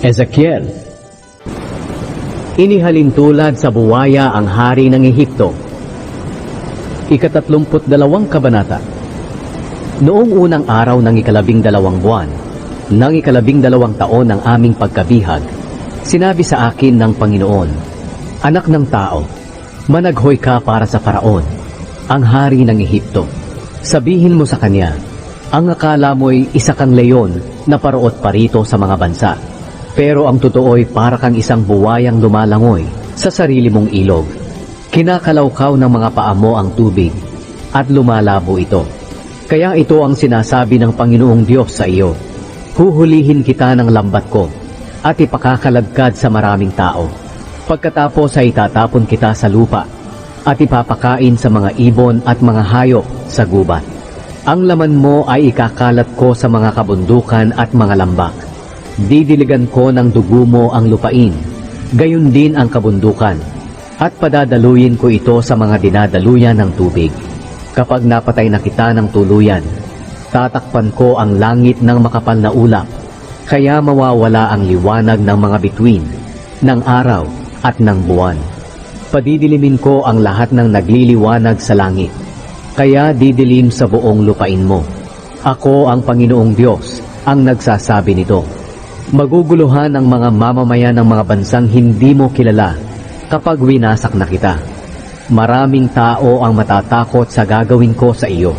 Ezekiel Inihalin tulad sa buwaya ang hari ng Ehipto. Ikatatlumput dalawang kabanata Noong unang araw ng ikalabing dalawang buwan, ng ikalabing dalawang taon ng aming pagkabihag, sinabi sa akin ng Panginoon, Anak ng tao, managhoy ka para sa Paraon, ang hari ng Ehipto. Sabihin mo sa kanya, ang akala mo'y isa kang leyon na paruot parito sa mga bansa. Pero ang totoo'y para kang isang buwayang lumalangoy sa sarili mong ilog. Kinakalawkaw ng mga paa mo ang tubig at lumalabo ito. Kaya ito ang sinasabi ng Panginoong Diyos sa iyo. Huhulihin kita ng lambat ko at ipakakalagkad sa maraming tao. Pagkatapos ay itatapon kita sa lupa at ipapakain sa mga ibon at mga hayop sa gubat. Ang laman mo ay ikakalat ko sa mga kabundukan at mga lambak. Didiligan ko ng dugo mo ang lupain, gayon din ang kabundukan, at padadaluyin ko ito sa mga dinadaluyan ng tubig. Kapag napatay na kita ng tuluyan, tatakpan ko ang langit ng makapal na ulap, kaya mawawala ang liwanag ng mga bituin, ng araw at ng buwan. Padidilimin ko ang lahat ng nagliliwanag sa langit, kaya didilim sa buong lupain mo. Ako ang Panginoong Diyos, ang nagsasabi nito. Maguguluhan ang mga mamamayan ng mga bansang hindi mo kilala kapag winasak na kita. Maraming tao ang matatakot sa gagawin ko sa iyo.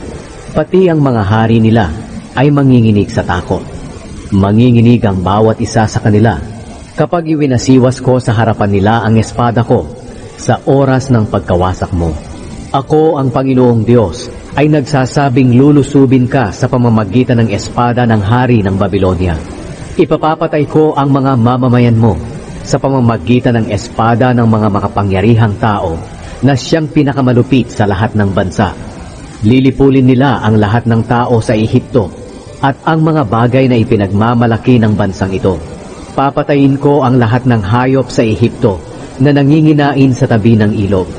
Pati ang mga hari nila ay manginginig sa takot. Manginginig ang bawat isa sa kanila kapag iwinasiwas ko sa harapan nila ang espada ko sa oras ng pagkawasak mo. Ako ang Panginoong Diyos ay nagsasabing lulusubin ka sa pamamagitan ng espada ng hari ng Babylonia. Ipapapatay ko ang mga mamamayan mo sa pamamagitan ng espada ng mga makapangyarihang tao na siyang pinakamalupit sa lahat ng bansa. Lilipulin nila ang lahat ng tao sa Ehipto at ang mga bagay na ipinagmamalaki ng bansang ito. Papatayin ko ang lahat ng hayop sa Ehipto na nanginginain sa tabi ng ilog.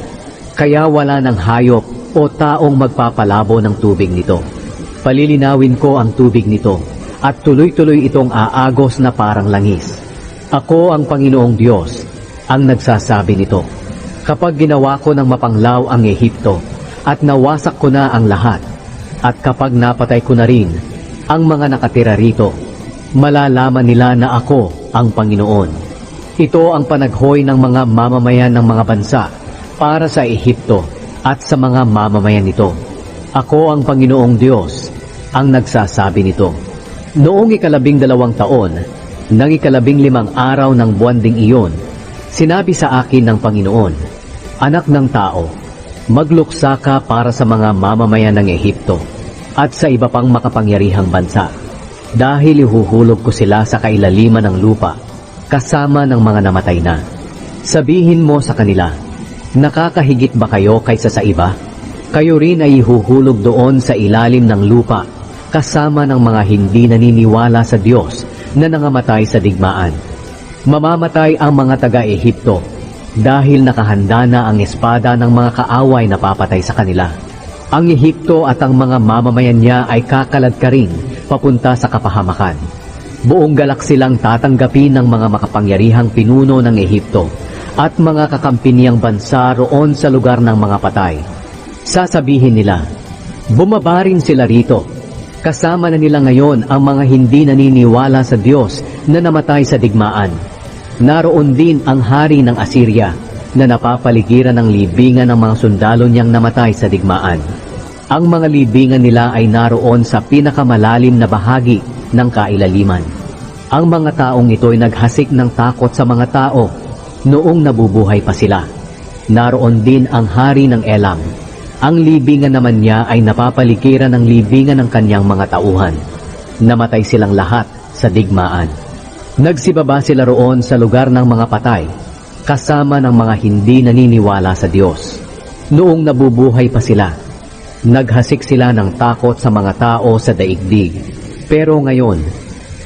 Kaya wala ng hayop o taong magpapalabo ng tubig nito. Palilinawin ko ang tubig nito at tuloy-tuloy itong aagos na parang langis. Ako ang Panginoong Diyos, ang nagsasabi nito. Kapag ginawa ko ng mapanglaw ang Ehipto at nawasak ko na ang lahat, at kapag napatay ko na rin ang mga nakatira rito, malalaman nila na ako ang Panginoon. Ito ang panaghoy ng mga mamamayan ng mga bansa para sa Ehipto at sa mga mamamayan nito. Ako ang Panginoong Diyos, ang nagsasabi nito. Noong ikalabing dalawang taon, nang ikalabing limang araw ng buwan ding iyon, sinabi sa akin ng Panginoon, Anak ng tao, magluksa ka para sa mga mamamayan ng Ehipto at sa iba pang makapangyarihang bansa. Dahil ihuhulog ko sila sa kailaliman ng lupa, kasama ng mga namatay na. Sabihin mo sa kanila, nakakahigit ba kayo kaysa sa iba? Kayo rin ay ihuhulog doon sa ilalim ng lupa, kasama ng mga hindi naniniwala sa Diyos na nangamatay sa digmaan. Mamamatay ang mga taga-Ehipto dahil nakahanda na ang espada ng mga kaaway na papatay sa kanila. Ang Ehipto at ang mga mamamayan niya ay kakalad ka rin papunta sa kapahamakan. Buong galak silang tatanggapin ng mga makapangyarihang pinuno ng Ehipto at mga kakampi niyang bansa roon sa lugar ng mga patay. Sasabihin nila, bumaba rin sila rito. Kasama na nila ngayon ang mga hindi naniniwala sa Diyos na namatay sa digmaan. Naroon din ang hari ng Assyria na napapaligiran ng libingan ng mga sundalo niyang namatay sa digmaan. Ang mga libingan nila ay naroon sa pinakamalalim na bahagi ng kailaliman. Ang mga taong ito ay naghasik ng takot sa mga tao noong nabubuhay pa sila. Naroon din ang hari ng Elam. Ang libingan naman niya ay napapaligiran ng libingan ng kanyang mga tauhan. Namatay silang lahat sa digmaan. Nagsibaba sila roon sa lugar ng mga patay, kasama ng mga hindi naniniwala sa Diyos. Noong nabubuhay pa sila, naghasik sila ng takot sa mga tao sa daigdig. Pero ngayon,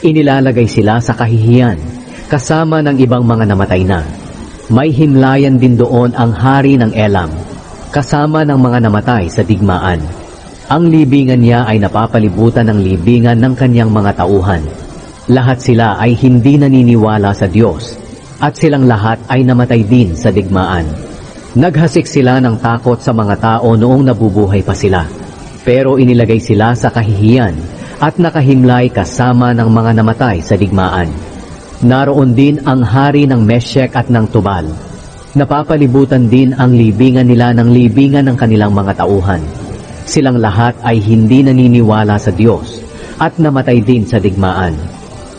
inilalagay sila sa kahihiyan, kasama ng ibang mga namatay na. May himlayan din doon ang hari ng Elam, kasama ng mga namatay sa digmaan. Ang libingan niya ay napapalibutan ng libingan ng kanyang mga tauhan. Lahat sila ay hindi naniniwala sa Diyos at silang lahat ay namatay din sa digmaan. Naghasik sila ng takot sa mga tao noong nabubuhay pa sila. Pero inilagay sila sa kahihiyan at nakahimlay kasama ng mga namatay sa digmaan. Naroon din ang hari ng Meshek at ng Tubal. Napapalibutan din ang libingan nila ng libingan ng kanilang mga tauhan. Silang lahat ay hindi naniniwala sa Diyos at namatay din sa digmaan.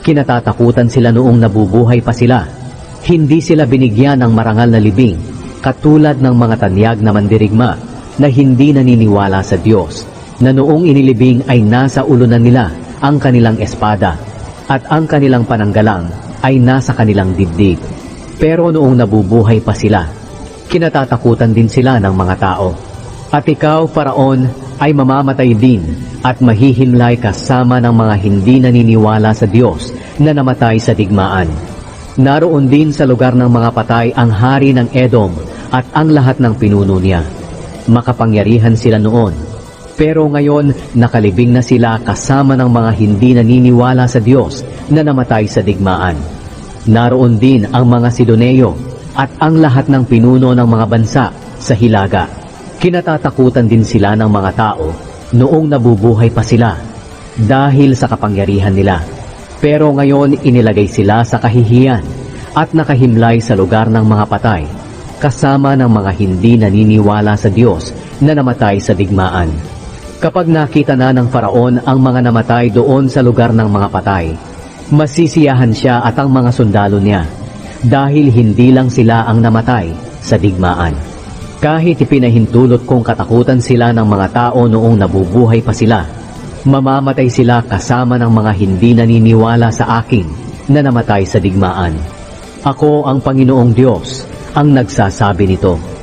Kinatatakutan sila noong nabubuhay pa sila. Hindi sila binigyan ng marangal na libing, katulad ng mga tanyag na mandirigma na hindi naniniwala sa Diyos, na noong inilibing ay nasa ulunan nila ang kanilang espada, at ang kanilang pananggalang ay nasa kanilang dibdib. Pero noong nabubuhay pa sila, kinatatakutan din sila ng mga tao. At ikaw, Paraon, ay mamamatay din at mahihimlay kasama ng mga hindi naniniwala sa Diyos na namatay sa digmaan. Naroon din sa lugar ng mga patay ang hari ng Edom at ang lahat ng pinuno niya. Makapangyarihan sila noon. Pero ngayon, nakalibing na sila kasama ng mga hindi naniniwala sa Diyos na namatay sa digmaan. Naroon din ang mga Sidoneo at ang lahat ng pinuno ng mga bansa sa Hilaga. Kinatatakutan din sila ng mga tao noong nabubuhay pa sila dahil sa kapangyarihan nila. Pero ngayon inilagay sila sa kahihiyan at nakahimlay sa lugar ng mga patay kasama ng mga hindi naniniwala sa Diyos na namatay sa digmaan. Kapag nakita na ng Faraon ang mga namatay doon sa lugar ng mga patay, masisiyahan siya at ang mga sundalo niya dahil hindi lang sila ang namatay sa digmaan. Kahit ipinahintulot kong katakutan sila ng mga tao noong nabubuhay pa sila, mamamatay sila kasama ng mga hindi naniniwala sa akin na namatay sa digmaan. Ako ang Panginoong Diyos ang nagsasabi nito.